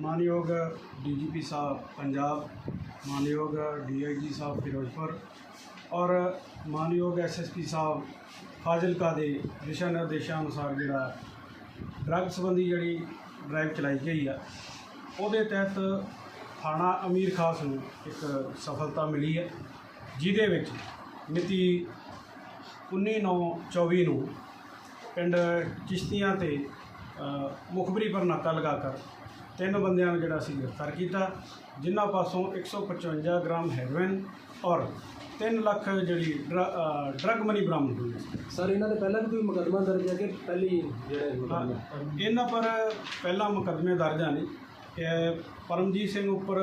ਮਾਨਯੋਗ ਡੀਜੀਪੀ ਸਾਹਿਬ ਪੰਜਾਬ, ਮਾਨਯੋਗ ਡੀਆਈਜੀ ਸਾਹਿਬ ਫਿਰੋਜ਼ਪੁਰ ਔਰ ਮਾਨਯੋਗ ਐਸਐਸਪੀ ਸਾਹਿਬ ਫਾਜ਼ਿਲਕਾ ਦੇ ਦਿਸ਼ਾ ਨਿਰਦੇਸ਼ਾਂ ਅਨੁਸਾਰ ਜਿਹੜਾ ਡਰੱਗ ਸੰਬੰਧੀ ਜਿਹੜੀ ਡਰਾਈਵ ਚਲਾਈ ਗਈ ਆ, ਉਹਦੇ ਤਹਿਤ ਥਾਣਾ ਅਮੀਰ ਖਾਸ ਨੂੰ ਇੱਕ ਸਫਲਤਾ ਮਿਲੀ ਹੈ, ਜਿਹਦੇ ਵਿੱਚ ਮਿਤੀ 19/9/24 ਨੂੰ ਪਿੰਡ ਚਿਸ਼ਤੀਆਂ ਤੇ ਮੁਖਬਰੀ ਪਰ ਨਾਕਾ ਲਗਾ ਕਰ ਤਿੰਨ ਬੰਦਿਆਂ ਨੂੰ ਜਿਹੜਾ ਅਸੀਂ ਗ੍ਰਿਫਤਾਰ ਕੀਤਾ ਜਿਨ੍ਹਾਂ ਪਾਸੋਂ 155 ਗ੍ਰਾਮ ਹੈਰੋਇਨ ਔਰ 3 ਲੱਖ ਜਿਹੜੀ ਡਰੱਗ ਮਨੀ ਬਰਾਮਦ ਹੋਈ ਹੈ। ਸਰ ਇਹਨਾਂ ਦੇ ਪਹਿਲਾਂ ਵੀ ਕੋਈ ਮੁਕੱਦਮਾ ਦਰਜ ਹੈ ਕਿ ਪਹਿਲੀ ਜਿਹੜੇ ਇਹਨਾਂ ਪਰ ਪਹਿਲਾਂ ਮੁਕੱਦਮੇ ਦਰਜ ਹਨ ਇਹ ਪਰਮਜੀਤ ਸਿੰਘ ਉੱਪਰ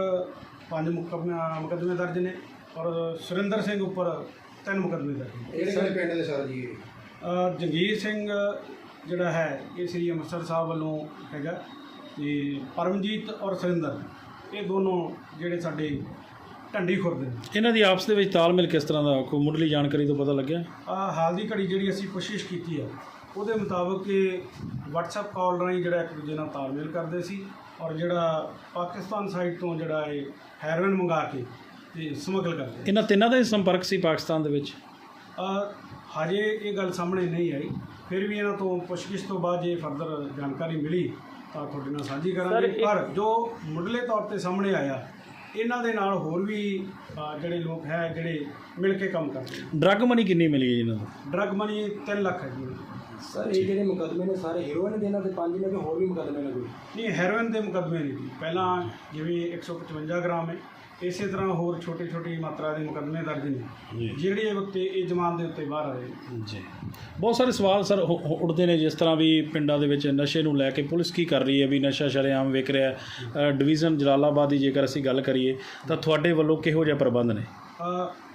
ਪੰਜ ਮੁਕੱਦਮੇ ਮੁਕੱਦਮੇ ਦਰਜ ਨੇ ਔਰ ਸੁਰਿੰਦਰ ਸਿੰਘ ਉੱਪਰ ਤਿੰਨ ਮੁਕੱਦਮੇ ਦਰਜ ਨੇ। ਕਿਹੜੇ ਪਿੰਡ ਦੇ ਸਰ ਜੀ ਜੰਗੀਰ ਸਿੰਘ ਜਿਹੜਾ ਹੈ ਇਹ ਸ੍ਰੀ ਅੰਮ੍ਰਿਤਸਰ ਸਾਹਿਬ ਵੱਲੋਂ ਹੈਗਾ। ਤੇ ਪਰਮਜੀਤ ਔਰ ਸੁਰਿੰਦਰ ਇਹ ਦੋਨੋਂ ਜਿਹੜੇ ਸਾਡੇ ਢੰਡੀ ਖੁਰਦ ਨੇ। ਇਹਨਾਂ ਦੀ ਆਪਸ ਦੇ ਵਿੱਚ ਤਾਲਮੇਲ ਕਿਸ ਤਰ੍ਹਾਂ ਦਾ ਕੋਈ ਮੁੱਢਲੀ ਜਾਣਕਾਰੀ ਤੋਂ ਪਤਾ ਲੱਗਿਆ? ਆ ਹਾਲ ਦੀ ਘੜੀ ਜਿਹੜੀ ਅਸੀਂ ਕੋਸ਼ਿਸ਼ ਕੀਤੀ ਹੈ ਉਹਦੇ ਮੁਤਾਬਕ ਇਹ WhatsApp ਕਾਲ ਰਾਹੀਂ ਜਿਹੜਾ ਇੱਕ ਦੂਜੇ ਨਾਲ ਤਾਲਮੇਲ ਕਰਦੇ ਸੀ ਔਰ ਜਿਹੜਾ ਪਾਕਿਸਤਾਨ ਸਾਈਡ ਤੋਂ ਜਿਹੜਾ ਇਹ ਹੈਰੋਇਨ ਮੰਗਾ ਕੇ ਤੇ ਸਮਗਲ ਕਰਦੇ ਇਹਨਾਂ ਤਿੰਨਾਂ ਦਾ ਹੀ ਸੰਪਰਕ ਸੀ ਪਾਕਿਸਤਾਨ ਦੇ ਵਿੱਚ? ਆ ਹਜੇ ਇਹ ਗੱਲ ਸਾਹਮਣੇ ਨਹੀਂ ਆਈ ਫਿਰ ਵੀ ਇਹਨਾਂ ਤੋਂ ਪੁੱਛਗਿੱਛ ਤੋਂ ਬਾਅਦ ਜੇ ਫਰਦਰ ਜਾਣਕਾਰੀ ਮਿਲੀ ਤਾਂ ਤੁਹਾਡੇ ਨਾਲ ਸਾਂਝੀ ਕਰਾਂਗੇ। ਪਰ ਜੋ ਮੁੱਢਲੇ ਤੌਰ ਤੇ ਸਾਹਮਣੇ ਆਇਆ ਇਹਨਾਂ ਦੇ ਨਾਲ ਹੋਰ ਵੀ ਜਿਹੜੇ ਲੋਕ ਹੈ ਜਿਹੜੇ ਮਿਲ ਕੇ ਕੰਮ ਕਰਦੇ ਡਰੱਗ ਮਨੀ ਕਿੰਨੀ ਮਿਲੀ ਹੈ ਜੀ ਇਹਨਾਂ ਨੂੰ ਡਰੱਗ ਮਨੀ 3 ਲੱਖ ਹੈ ਜੀ। ਸਰ ਇਹ ਜਿਹੜੇ ਮੁਕੱਦਮੇ ਨੇ ਸਾਰੇ ਹੀਰੋਇਨ ਦੇ ਇਹਨਾਂ ਦੇ ਪੰਜ ਨੇ ਕਿ ਹੋਰ ਵੀ ਮੁਕੱਦਮੇ ਨੇ ਕੋਈ? ਨਹੀਂ ਹੈਰੋਇਨ ਦੇ ਮੁਕੱਦਮੇ ਨਹੀਂ ਜੀ। ਪਹਿਲਾਂ ਜਿਵੇਂ 155 ਗ੍ਰਾਮ ਹੈ ਇਸੇ ਤਰ੍ਹਾਂ ਹੋਰ ਛੋਟੀ ਛੋਟੀ ਮਾਤਰਾ ਦੇ ਮੁਕੱਦਮੇ ਦਰਜ ਨੇ। ਜਿਹੜੇ ਉੱਤੇ ਇਹ ਜ਼ਮਾਨ ਦੇ ਉੱਤੇ ਬਾਹਰ ਆਏ ਜੀ। ਬਹੁਤ ਸਾਰੇ ਸਵਾਲ ਸਰ ਉੱਠਦੇ ਨੇ ਜਿਸ ਤਰ੍ਹਾਂ ਵੀ ਪਿੰਡਾਂ ਦੇ ਵਿੱਚ ਨਸ਼ੇ ਨੂੰ ਲੈ ਕੇ ਪੁਲਿਸ ਕੀ ਕਰ ਰਹੀ ਹੈ ਵੀ ਨਸ਼ਾ ਸ਼ਰੇਆਮ ਵਿਕ ਰਿਹਾ ਡਿਵੀਜ਼ਨ ਜਲਾਲਾਬਾਦ ਦੀ ਜੇਕਰ ਅਸੀਂ ਗੱਲ ਕਰੀਏ ਤਾਂ ਤੁਹਾਡੇ ਵੱਲੋਂ ਕਿਹੋ ਜਿਹਾ ਪ੍ਰਬੰਧ ਨੇ?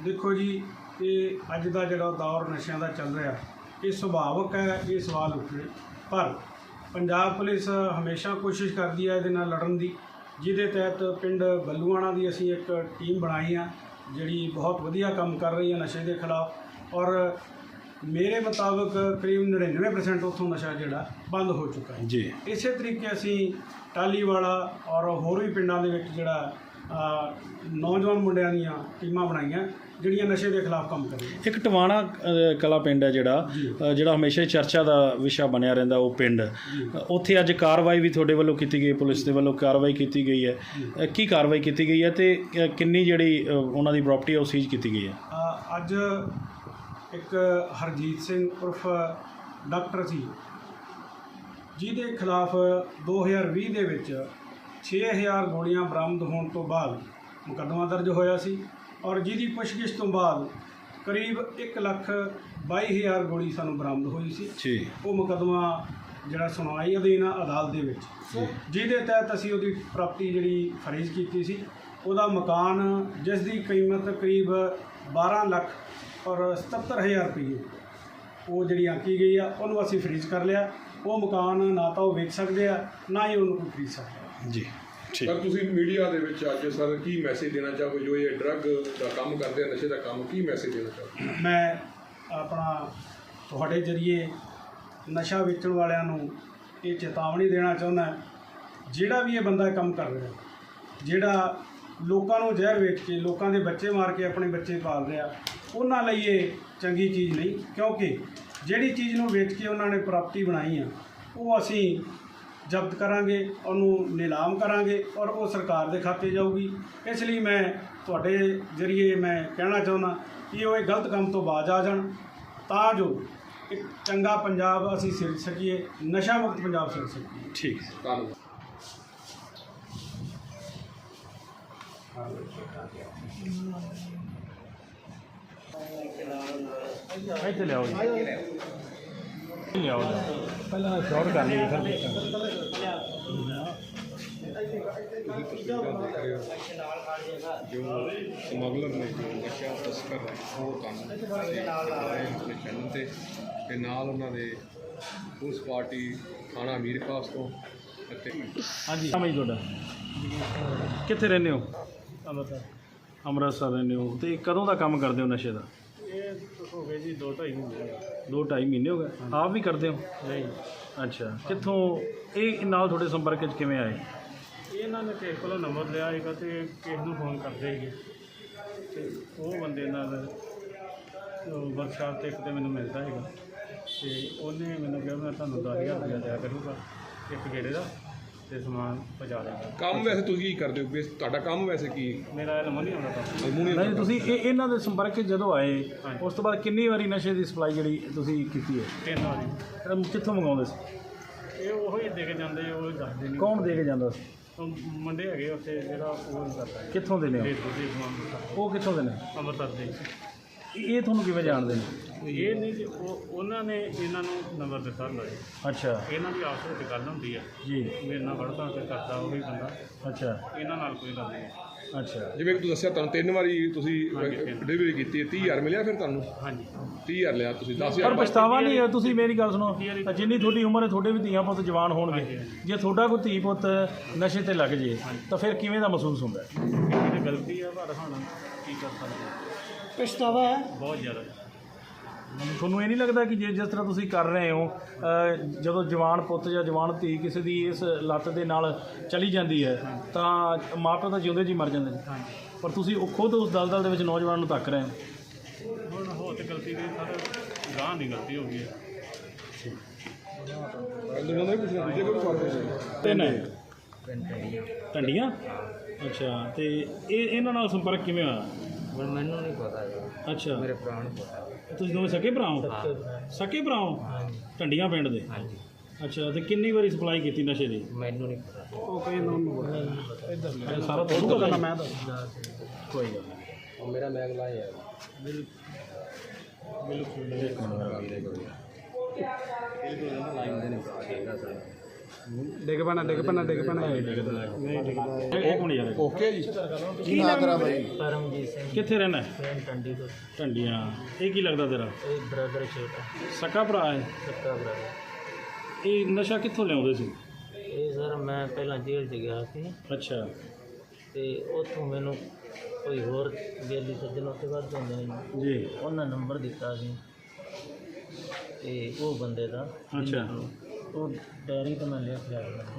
ਦੇਖੋ ਜੀ ਇਹ ਅੱਜ ਦਾ ਜਿਹੜਾ ਦੌਰ ਨਸ਼ਿਆਂ ਦਾ ਚੱਲ ਰਿਹਾ ਇਹ ਸੁਭਾਵਕ ਹੈ ਇਹ ਸਵਾਲ ਉੱਠਣੇ ਪਰ ਪੰਜਾਬ ਪੁਲਿਸ ਹਮੇਸ਼ਾ ਕੋਸ਼ਿਸ਼ ਕਰਦੀ ਹੈ ਇਹਦੇ ਨਾਲ ਲੜਨ ਦੀ। ਜਿਹਦੇ ਤਹਿਤ ਪਿੰਡ ਬੱਲੂਆਣਾ ਦੀ ਅਸੀਂ ਇੱਕ ਟੀਮ ਬਣਾਈ ਆ ਜਿਹੜੀ ਬਹੁਤ ਵਧੀਆ ਕੰਮ ਕਰ ਰਹੀ ਹੈ ਨਸ਼ੇ ਦੇ ਖਿਲਾਫ। ਔਰ ਮੇਰੇ ਮੁਤਾਬਕ ਕਰੀਬ 99% ਉੱਥੋਂ ਨਸ਼ਾ ਜਿਹੜਾ ਬੰਦ ਹੋ ਚੁੱਕਾ ਹੈ। ਜੀ। ਇਸੇ ਤਰੀਕੇ ਅਸੀਂ ਟਾਲੀਵਾਲਾ ਔਰ ਹੋਰ ਵੀ ਪਿੰਡਾਂ ਦੇ ਵਿੱਚ ਜਿਹੜਾ ਨੌਜਵਾਨ ਮੁੰਡਿਆਂ ਦੀਆਂ ਟੀਮਾਂ ਬਣਾਈਆਂ ਜਿਹੜੀਆਂ ਨਸ਼ੇ ਦੇ ਖਿਲਾਫ ਕੰਮ ਕਰ ਰਹੀਆਂ। ਇੱਕ ਟਵਾਣਾ ਅ, ਕਲਾ ਪਿੰਡ ਹੈ ਜਿਹੜਾ ਅ, ਜਿਹੜਾ ਹਮੇਸ਼ਾ ਹੀ ਚਰਚਾ ਦਾ ਵਿਸ਼ਾ ਬਣਿਆ ਰਹਿੰਦਾ ਉਹ ਪਿੰਡ। ਅ, ਉੱਥੇ ਅੱਜ ਕਾਰਵਾਈ ਵੀ ਤੁਹਾਡੇ ਵੱਲੋਂ ਕੀਤੀ ਗਈ ਹੈ ਪੁਲਿਸ ਦੇ ਵੱਲੋਂ ਕਾਰਵਾਈ ਕੀਤੀ ਗਈ ਹੈ। ਅ, ਕੀ ਕਾਰਵਾਈ ਕੀਤੀ ਗਈ ਹੈ ਤੇ ਅ, ਕਿੰਨੀ ਜਿਹੜੀ ਅ, ਉਹਨਾਂ ਦੀ ਪ੍ਰਾਪਰਟੀ ਉਹ ਸੀਜ਼ ਕੀਤੀ ਗਈ ਹੈ? ਅ, ਅੱਜ ਇੱਕ ਹਰਜੀਤ ਸਿੰਘ ਉਰਫ ਡਾਕਟਰ ਸੀ ਜਿਹਦੇ ਖਿਲਾਫ 2020 ਦੇ ਵਿੱਚ 6000 ਗੋਲੀਆਂ ਬਰਾਮਦ ਹੋਣ ਤੋਂ ਬਾਅਦ ਮੁਕੱਦਮਾ ਦਰਜ ਹੋਇਆ ਸੀ ਔਰ ਜਿਹਦੀ ਪੁੱਛਗਿੱਛ ਤੋਂ ਬਾਅਦ ਕਰੀਬ 1 ਲੱਖ 22000 ਗੋਲੀ ਸਾਨੂੰ ਬਰਾਮਦ ਹੋਈ ਸੀ। ਜੀ। ਉਹ ਮੁਕੱਦਮਾ ਜਿਹੜਾ ਸੁਣਵਾਈ ਅਧੀਨ ਅਦਾਲਤ ਦੇ ਵਿੱਚ। ਜਿਹਦੇ ਤਹਿਤ ਅਸੀਂ ਉਹਦੀ ਪ੍ਰਾਪਰਟੀ ਜਿਹੜੀ ਫਰੇਜ਼ ਕੀਤੀ ਸੀ ਉਹਦਾ ਮਕਾਨ ਜਿਸ ਦੀ ਕੀਮਤ ਕਰੀਬ 12 ਲੱਖ ਔਰ 77000 ਰੁਪਏ ਉਹ ਜਿਹੜੀ ਆਂਕੀ ਗਈ ਆ ਉਹਨੂੰ ਅਸੀਂ ਫਰੀਜ਼ ਕਰ ਲਿਆ। ਉਹ ਮਕਾਨ ਨਾ ਤਾਂ ਉਹ ਵੇਚ ਸਕਦੇ ਆ ਨਾ ਹੀ ਉਹਨੂੰ ਕੋਈ ਖਰੀਦ ਸਕਦਾ ਜੀ ਠੀਕ। ਸਰ ਤੁਸੀਂ ਮੀਡੀਆ ਦੇ ਵਿੱਚ ਅੱਜ ਸਰ ਕੀ ਮੈਸੇਜ ਦੇਣਾ ਚਾਹੋਗੇ? ਜੋ ਇਹ ਡਰੱਗ ਦਾ ਕੰਮ ਕਰਦੇ ਆ ਨਸ਼ੇ ਦਾ ਕੰਮ ਕੀ ਮੈਸੇਜ ਦੇਣਾ ਚਾਹੋਗੇ? ਮੈਂ ਆਪਣਾ ਤੁਹਾਡੇ ਜਰੀਏ ਨਸ਼ਾ ਵੇਚਣ ਵਾਲਿਆਂ ਨੂੰ ਇਹ ਚੇਤਾਵਨੀ ਦੇਣਾ ਚਾਹੁੰਦਾ ਜਿਹੜਾ ਵੀ ਇਹ ਬੰਦਾ ਕੰਮ ਕਰ ਰਿਹਾ ਜਿਹੜਾ ਲੋਕਾਂ ਨੂੰ ਜ਼ਹਿਰ ਵੇਚ ਕੇ ਲੋਕਾਂ ਦੇ ਬੱਚੇ ਮਾਰ ਕੇ ਆਪਣੇ ਬੱਚੇ ਪਾਲ ਰਿਹਾ ਉਹਨਾਂ ਲਈ ਇਹ ਚੰਗੀ ਚੀਜ਼ ਨਹੀਂ ਕਿਉਂਕਿ ਜਿਹੜੀ ਚੀਜ਼ ਨੂੰ ਵੇਚ ਕੇ ਉਹਨਾਂ ਨੇ ਪ੍ਰਾਪਤੀ ਬਣਾਈ ਆ ਉਹ ਅਸੀਂ ਜ਼ਬਤ ਕਰਾਂਗੇ ਉਹਨੂੰ ਨਿਲਾਮ ਕਰਾਂਗੇ ਔਰ ਉਹ ਸਰਕਾਰ ਦੇ ਖਾਤੇ ਜਾਊਗੀ। ਇਸ ਲਈ ਮੈਂ ਤੁਹਾਡੇ ਜਰੀਏ ਮੈਂ ਕਹਿਣਾ ਚਾਹੁੰਦਾ ਕਿ ਉਹ ਇਹ ਗਲਤ ਕੰਮ ਤੋਂ ਬਾਜ਼ ਆ ਜਾਣ। ਤਾਂ ਜੋ ਇੱਕ ਚੰਗਾ ਪੰਜਾਬ ਅਸੀਂ ਸਿਰ ਸਕੀਏ ਨਸ਼ਾ ਮੁਕਤ ਪੰਜਾਬ ਸਿਰ ਸਕੀਏ। ਠੀਕ। ਧੰਨਵਾਦ। ਇੱਥੇ ਲਿਆਓ ਜੀ। ਲਿਆਓ ਪਹਿਲਾਂ ਸ਼ੋਰ ਕਰ ਲਈ ਫਿਰ ਜੋ ਸਮਗਲਰ ਨੇ ਜੋ ਨਸ਼ਾ ਤਸਕਰ ਨੇ ਉਹ ਤੁਹਾਨੂੰ ਆਪਣੇ ਚੈਨਲ ਤੇ ਤੇ ਨਾਲ ਉਹਨਾਂ ਦੇ ਪੁਲਿਸ ਪਾਰਟੀ ਥਾਣਾ ਅਮੀਰ ਖਾਸ ਤੋਂ ਅਤੇ ਹਾਂਜੀ ਸਮਝ ਤੁਹਾਡਾ। ਕਿੱਥੇ ਰਹਿੰਦੇ ਹੋ? ਅੰਮ੍ਰਿਤਸਰ। ਅੰਮ੍ਰਿਤਸਰ ਰਹਿੰਦੇ ਹੋ। ਤੇ ਕਦੋਂ ਦਾ ਕੰਮ ਕਰਦੇ ਹੋ ਨਸ਼ੇ ਦਾ? ਇਹ ਹੋ ਗਏ ਜੀ 2 2.5 ਮਹੀਨੇ ਦੋ ਢਾਈ ਮਹੀਨੇ ਹੋ ਗਏ। ਆਪ ਵੀ ਕਰਦੇ ਹੋ? ਨਹੀਂ। ਅੱਛਾ। ਕਿੱਥੋਂ ਇਹ ਨਾਲ ਤੁਹਾਡੇ ਸੰਪਰਕ ਵਿੱਚ ਕਿਵੇਂ ਆਏ? ਇਹਨਾਂ ਨੇ ਕਿਸੇ ਕੋਲੋਂ ਨੰਬਰ ਲਿਆ ਸੀਗਾ ਤੇ ਕਿਸੇ ਨੂੰ ਫੋਨ ਕਰਦੇ ਸੀਗੇ। ਤੇ ਉਹ ਬੰਦੇ ਨਾਲ ਵਰਕਸ਼ਾਪ ਤੇ ਇੱਕ ਤੇ ਮੈਨੂੰ ਮਿਲਦਾ ਸੀਗਾ। ਤੇ ਉਹਨੇ ਮੈਨੂੰ ਕਿਹਾ ਮੈਂ ਤੁਹਾਨੂੰ 10000 ਰੁਪਇਆ ਦਿਆ ਕਰੂੰਗਾ ਇੱਕ ਗੇੜੇ ਦਾ। ਤੇ ਸਮਾਨ ਪਹੁੰਚਾ ਦੇਗਾ ਕੰਮ ਵੈਸੇ ਤੁਸੀਂ ਕੀ ਕਰਦੇ ਹੋ? ਬੇਸ ਤੁਹਾਡਾ ਕੰਮ ਵੈਸੇ ਕੀ? ਮੇਰਾ ਐਲਮੋਨੀਅਮ ਦਾ ਕੰਮ ਅਲਮੂਨੀਅਮ ਨਹੀਂ ਤੁਸੀਂ ਇਹ ਇਹਨਾਂ ਦੇ ਸੰਪਰਕ 'ਚ ਜਦੋਂ ਆਏ ਹਾਂਜੀ। ਉਸ ਤੋਂ ਬਾਅਦ ਕਿੰਨੀ ਵਾਰੀ ਨਸ਼ੇ ਦੀ ਸਪਲਾਈ ਜਿਹੜੀ ਤੁਸੀਂ ਕੀਤੀ ਹੈ? ਤਿੰਨ ਵਾਰੀ। ਇਹ ਕਿੱਥੋਂ ਮੰਗਾਉਂਦੇ ਸੀ? ਇਹ ਉਹੀ ਦੇ ਕੇ ਜਾਂਦੇ ਉਹ ਹੀ ਦੱਸਦੇ ਨਹੀਂ। ਕੌਣ ਦੇ ਕੇ ਜਾਂਦਾ ਸੀ? ਉਹ ਮੁੰਡੇ ਹੈਗੇ ਉੱਥੇ ਜਿਹੜਾ ਉਹ ਹੀ ਕਰਦਾ। ਹੈ ਕਿੱਥੋਂ ਦੇ ਨੇ ਦੇ ਉਹ ਕਿੱਥੋਂ ਦੇ ਨੇ? ਅੰਮ੍ਰਿਤਸਰ ਦੇ। ਇਹ ਤੁਹਾਨੂੰ ਕਿਵੇਂ ਜਾਣਦੇ ਨੇ? ਇਹ ਨਹੀਂ ਕਿ ਉਹ ਉਹਨਾਂ ਨੇ ਇਹਨਾਂ ਨੂੰ ਨੰਬਰ ਦਿੱਤਾ ਹੁੰਦਾ ਹੈ ਅੱਛਾ। ਇਹਨਾਂ ਦੀ ਆਪਸ ਵਿੱਚ ਗੱਲ ਹੁੰਦੀ ਹੈ ਜੀ। ਮੇਰੇ ਨਾਲ ਵੜਦਾ ਤੇ ਕਰਦਾ ਉਹੀ ਬੰਦਾ। ਅੱਛਾ। ਇਹਨਾਂ ਨਾਲ ਕੋਈ ਗੱਲ ਨਹੀਂ। ਅੱਛਾ। ਜਿਵੇਂ ਕਿ ਤੁਸੀਂ ਦੱਸਿਆ ਤੁਹਾਨੂੰ ਤਿੰਨ ਵਾਰੀ ਤੁਸੀਂ। ਡਿਲੀਵਰੀ ਕੀਤੀ ਹੈ। 30000 ਮਿਲਿਆ ਫਿਰ ਤੁਹਾਨੂੰ? ਹਾਂਜੀ। 30000 ਲਿਆ ਤੁਸੀਂ ਪਰ 10000 ਪਛਤਾਵਾ ਨਹੀਂ ਹੈ। ਤੁਸੀਂ ਮੇਰੀ ਗੱਲ ਸੁਣੋ। ਜਿੰਨੀ ਤੁਹਾਡੀ ਉਮਰ ਹੈ ਤੁਹਾਡੇ ਵੀ ਧੀਆਂ ਪੁੱਤ ਜਵਾਨ ਹੋਣਗੇ। ਜੇ ਤੁਹਾਡਾ ਕੋਈ ਧੀ ਪੁੱਤ ਨਸ਼ੇ ਤੇ ਲੱਗ ਜੇ ਤਾਂ ਫਿਰ ਕਿਵੇਂ ਦਾ ਮਹਿਸੂਸ ਹੁੰਦਾ ਹੈ? ਗਲਤੀ ਹੈ ਪਰ ਹੁਣ ਕੀ ਕਰ ਸਕਦੇ। ਪਛਤਾਵਾ ਹੈ। ਬਹੁਤ ਜ਼ਿਆਦਾ। ਤੁਹਾਨੂੰ ਇਹ ਨਹੀਂ ਲੱਗਦਾ ਕਿ ਜੇ ਜਿਸ ਤਰ੍ਹਾਂ ਤੁਸੀਂ ਕਰ ਰਹੇ ਹੋ ਜਦੋਂ ਜਵਾਨ ਪੁੱਤ ਜਾਂ ਜਵਾਨ ਧੀ ਕਿਸੇ ਦੀ ਇਸ ਲੱਤ ਦੇ ਨਾਲ ਚਲੀ ਜਾਂਦੀ ਹੈ ਤਾਂ ਮਾਪੇ ਤਾਂ ਜਿਉਂਦੇ ਜੀ ਮਰ ਜਾਂਦੇ ਨੇ। ਹਾਂਜੀ ਪਰ ਤੁਸੀਂ ਉਹ ਖੁਦ ਉਸ ਦਲਦਲ ਦੇ ਵਿੱਚ ਨੌਜਵਾਨ ਨੂੰ ਧੱਕ ਰਹੇ ਹੋ। ਹੁਣ ਹੋ ਤੇ ਗਲਤੀ ਦੀ ਸਰ ਗਾਂ ਦੀ ਗਲਤੀ ਹੋ ਗਈ ਹੈ। ਤਿੰਨ ਹੈ ਟੰਡੀਆਂ? ਅੱਛਾ ਤੇ ਇਹ ਇਹਨਾਂ ਨਾਲ ਸੰਪਰਕ ਕਿਵੇਂ ਹੋਇਆ? ਮੈਨੂੰ ਨਹੀਂ ਪਤਾ ਹੈਗਾ ਅੱਛਾ। ਮੇਰੇ ਨੂੰ ਪਤਾ। ਤੁਸੀਂ ਦੋਵੇਂ ਸਕੇ ਭਰਾ ਹੋ ਸਕੇ ਭਰਾ ਹੋ ਹਾਂਜੀ ਟੰਡੀਆਂ ਪਿੰਡ ਦੇ ਹਾਂਜੀ ਅੱਛਾ ਤੇ ਕਿੰਨੀ ਵਾਰੀ ਸਪਲਾਈ ਕੀਤੀ ਨਸ਼ੇ ਦੀ ਮੈਨੂੰ ਨਹੀਂ ਪਤਾ ਇਹ ਸਾਰਾ ਤੁਹਾਨੂੰ ਪਤਾ ਮੈਂ ਦੱਸ ਕੋਈ ਗੱਲ ਨਹੀਂ ਉਹ ਮੇਰਾ ਮੈਗ ਲਾਇਆ ਹੈ ਡਿੱਗ ਪੈਣਾ ਡਿੱਗ ਪੈਣਾ ਡਿੱਗ ਪੈਣਾ। ਇੱਕ ਮਿੰਟ ਯਾਰ? ਓਕੇ ਜੀ। ਪਰਮਜੀਤ ਸਿੰਘ। ਕਿੱਥੇ ਰਹਿਣਾ ਪਿੰਡ ਟੰਡੀ ਤੋਂ। ਟੰਡੀਆਂ। ਇਹ ਕੀ ਲੱਗਦਾ ਤੇਰਾ? ਇਹ ਬ੍ਰਦਰ ਛੋਟਾ। ਸਕਾ ਭਰਾ ਹੈ? ਸੱਕਾ ਬ੍ਰਦਰ ਇਹ ਨਸ਼ਾ ਕਿੱਥੋਂ ਲਿਆਉਂਦੇ ਸੀ? ਇਹ ਸਰ ਮੈਂ ਪਹਿਲਾਂ ਜੇਲ੍ਹ 'ਚ ਗਿਆ ਸੀ। ਅੱਛਾ। ਤੇ ਉੱਥੋਂ ਮੈਨੂੰ ਕੋਈ ਹੋਰ ਬੇਲੀ ਸੱਜਣ ਉੱਥੇ ਵੱਧ ਹੁੰਦੇ ਨੇ। ਜੀ। ਉਹਨਾਂ ਨੰਬਰ ਦਿੱਤਾ ਸੀ। ਤੇ ਉਹ ਬੰਦੇ ਦਾ। ਅੱਛਾ। ਉਹ ਡੈਰੀ ਤੋਂ ਮੈਂ ਲਿਆ ਸੀ।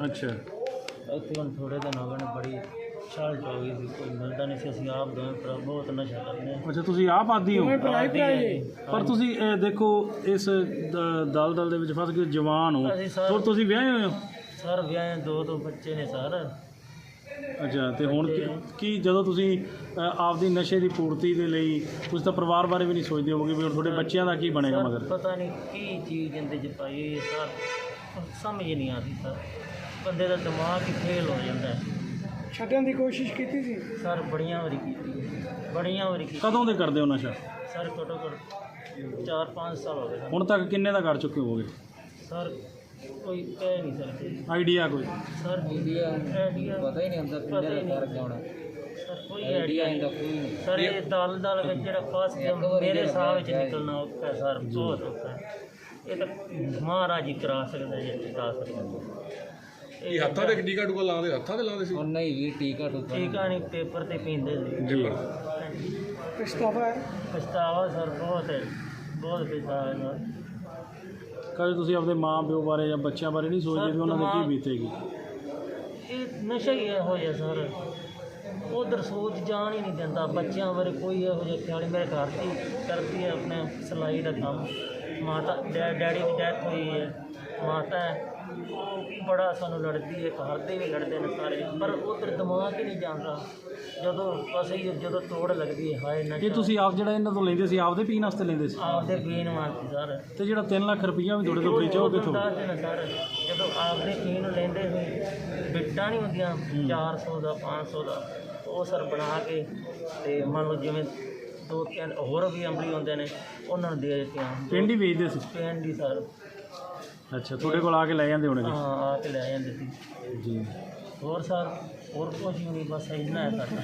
ਅੱਛਾ। ਇੱਥੇ ਹੁਣ ਥੋੜੇ ਦਿਨ ਹੋ ਗਏ ਨੇ ਬੜੀ ਛਾਲ ਹੋ ਗਈ ਸੀ ਕੋਈ ਮਿਲਦਾ ਨਹੀਂ ਸੀ ਅਸੀਂ ਆਪ ਦੋਵੇਂ ਭਰਾ ਬਹੁਤ ਨਸ਼ਾ ਕਰਦੇ ਹਾਂ ਅੱਛਾ ਤੁਸੀਂ ਆਪ ਆਦੀ ਹੋ। ਪਰ ਤੁਸੀਂ ਇਹ ਦੇਖੋ ਇਸ ਦ- ਦਲ-ਦਲ ਦੇ ਵਿੱਚ ਫਸ ਕੇ ਜਵਾਨ ਹੋ। ਅਸੀਂ ਸਾਰੇ- ਹੋਰ ਤੁਸੀਂ ਵਿਆਹੇ ਹੋਏ ਹੋ? ਸਰ ਵਿਆਹ ਦੋ ਦੋ ਬੱਚੇ ਨੇ ਸਰ। ਅੱਛਾ ਤੇ ਹੁਣ ਕੀ- ਕੀ ਜਦੋਂ ਤੁਸੀਂ ਅ, ਆਪਦੀ ਨਸ਼ੇ ਦੀ ਪੂਰਤੀ ਦੇ ਲਈ ਤੁਸੀਂ ਤਾਂ ਪਰਿਵਾਰ ਬਾਰੇ ਵੀ ਨਹੀਂ ਸੋਚਦੇ ਹੋਵੋਗੇ ਵੀ ਹੁਣ ਤੁਹਾਡੇ ਬੱਚਿਆਂ ਦਾ ਕੀ ਬਣੇਗਾ ਸਰ, ਮਗਰ? ਪਤਾ ਨਹੀਂ ਕੀ ਚੀਜ਼ ਇਹਦੇ ਚ ਪਾਈ ਹੋਈ ਹੈ ਸਰ। ਸਮਝ ਨਹੀਂ ਆਉਂਦੀ ਸਰ। ਬੰਦੇ ਦਾ ਦਿਮਾਗ ਹੀ ਫੇਲ ਹੋ ਜਾਂਦਾ ਹੈ। ਛੱਡਣ ਦੀ ਕੋਸ਼ਿਸ਼ ਕੀਤੀ ਸੀ? ਸਰ ਬੜੀਆਂ ਵਾਰੀ ਕੀਤੀ ਹੈ। ਬੜੀਆਂ ਵਾਰੀ ਕੀਤੀ ਕਦੋਂ ਦੇ ਕਰਦੇ ਹੋ ਨਸ਼ਾ? ਸਰ ਘੱਟੋ ਘੱਟ 4-5 ਸਾਲ ਹੋ ਗਏ ਸਰ। ਹੁਣ ਤੱਕ ਕਿੰਨੇ ਦਾ ਕਰ ਚੁੱਕੇ ਹੋਵੋਗੇ? ਸਰ ਕੋਈ ਕਹਿ ਨਹੀਂ ਸਕਦੇ। ਆਈਡੀਆ ਕੋਈ? ਸਰ ਆਈਡੀਆ ਆਈਡੀਆ ਪਤਾ ਹੀ ਨਹੀਂ ਹੁੰਦਾ ਪਤਾ ਹੀ ਨਹੀਂ। ਆਉਣਾ ਸਰ ਕੋਈ ਆਈਡੀਆ ਨਹੀਂ। ਕੋਈ ਨਹੀਂ। ਸਰ ਇਹ ਦਲ ਦਲ ਵਿੱਚ ਜਿਹੜਾ ਫਸ ਗਿਆ ਮੇਰੇ ਸਾਹ ਵਿੱਚ ਨਿਕਲਣਾ ਔਖਾ ਹੈ ਸਰ ਬਹੁਤ ਔਖਾ ਹੈ। ਇਹ ਤਾਂ ਮਹਾਰਾਜ ਹੀ ਕਰਾ ਸਕਦਾ ਜੇ ਕਰਾ ਸਕਦਾ। ਇਹ ਹੱਥਾਂ ਤੇ ਟੀਕਾ ਟੂਕਾ ਲਾਉਂਦੇ ਹੱਥਾਂ ਤੇ ਲਾਉਂਦੇ ਸੀ? ਉਹ ਨਹੀਂ ਵੀ ਟੀਕਾ ਟੂਕਾ ਆ ਨਹੀਂ ਪੇਪਰ ਤੇ ਪੀਂਦੇ ਸੀ। ਜੀ ਪਛਤਾਵਾ ਹੈ? ਪਛਤਾਵਾ ਸਰ ਬਹੁਤ ਹੈ। ਬਹੁਤ ਪਛਤਾਵਾ ਹੈ ਸਰ। ਕਦੇ ਤੁਸੀਂ ਆਪਣੇ ਮਾਂ ਪਿਓ ਬਾਰੇ ਜਾਂ ਬੱਚਿਆਂ ਬਾਰੇ ਨਹੀਂ ਸੋਚਦੇ ਵੀ ਉਹਨਾਂ ਦੇ ਕੀ ਬੀਤੇਗੀ? ਇਹ ਨਸ਼ਾ ਹੀ ਇਹੋ ਜਿਹਾ ਸਰ। ਉਧਰ ਸੋਚ ਜਾਣ ਹੀ ਨਹੀਂ ਦਿੰਦਾ। ਬੱਚਿਆਂ ਬਾਰੇ ਕੋਈ ਇਹੋ ਜਿਹਾ ਖਿਆਲ ਨਹੀਂ। ਮੇਰੇ ਘਰ ਦੀ ਕਰਦੀ ਹੈ ਆਪਣੇ ਸਿਲਾਈ ਦਾ ਕੰਮ। ਮਾਤਾ ਡੈ- ਡੈਡੀ ਦੀ ਡੈਥ ਹੋਈ ਹੈ ਮਾਤਾ ਹੈ। ਉਹ ਬੜਾ ਸਾਨੂੰ ਲੜਦੀ ਹੈ ਘਰ ਦੇ ਵੀ ਲੜਦੇ ਨੇ ਸਾਰੇ। ਪਰ ਉਧਰ ਦਿਮਾਗ ਹੀ ਨਹੀਂ ਜਾਂਦਾ। ਜਦੋਂ ਅਸੀਂ ਜਦੋਂ ਤੋੜ ਲੱਗਦੀ ਹੈ ਹਾਏ ਇਹ ਨਸ਼ਾ ਤੁਸੀਂ ਆਪ ਜਿਹੜਾ ਇਹਨਾਂ ਤੋਂ ਲੈਂਦੇ ਸੀ ਆਪਦੇ ਪੀਣ ਵਾਸਤੇ ਲੈਂਦੇ ਸੀ? ਆਪਦੇ ਪੀਣ ਵਾਸਤੇ ਸਰ। ਤੇ ਜਿਹੜਾ 3 ਲੱਖ ਰੁਪਈਆ ਵੀ ਤੁਹਾਡੇ ਤੋਂ ਵੇਚਿਆ ਉਹ ਕਿੱਥੋਂ? ਦੱਸ ਦੇਣਾ ਸਰ ਜਦੋਂ ਆਪਦੇ ਪੀਣ ਲੈਂਦੇ ਸੀ ਬਿੱਟਾਂ ਨਹੀਂ ਹੁੰਦੀਆਂ 400 ਦਾ 500 ਦਾ ਉਹ ਸਰ ਬਣਾ ਕੇ ਤੇ ਮੰਨ ਲਓ ਜਿਵੇਂ ਦੋ ਤਿੰਨ ਹੋਰ ਵੀ ਅੰਬਰੀ ਹੁੰਦੇ ਨੇ ਉਹਨਾਂ ਨੂੰ ਦੇ ਦਿੱਤੀਆਂ। ਪਿੰਡ ਹੀ ਵੇਚਦੇ ਸੀ? ਪਿੰਡ ਦੀ ਸਰ। ਅੱਛਾ ਤੁਹਾਡੇ ਕੋਲ ਆ ਕੇ ਲੈ ਜਾਂਦੇ ਹੋਣੇ ਹਾਂ ਆ ਕੇ ਲੈ ਜਾਂਦੇ ਸੀ। ਜੀ। ਹੋਰ ਸਰ ਹੋਰ ਕੁਝ ਨਹੀਂ ਬਸ ਇੰਨਾ ਹੈ ਸਾਡਾ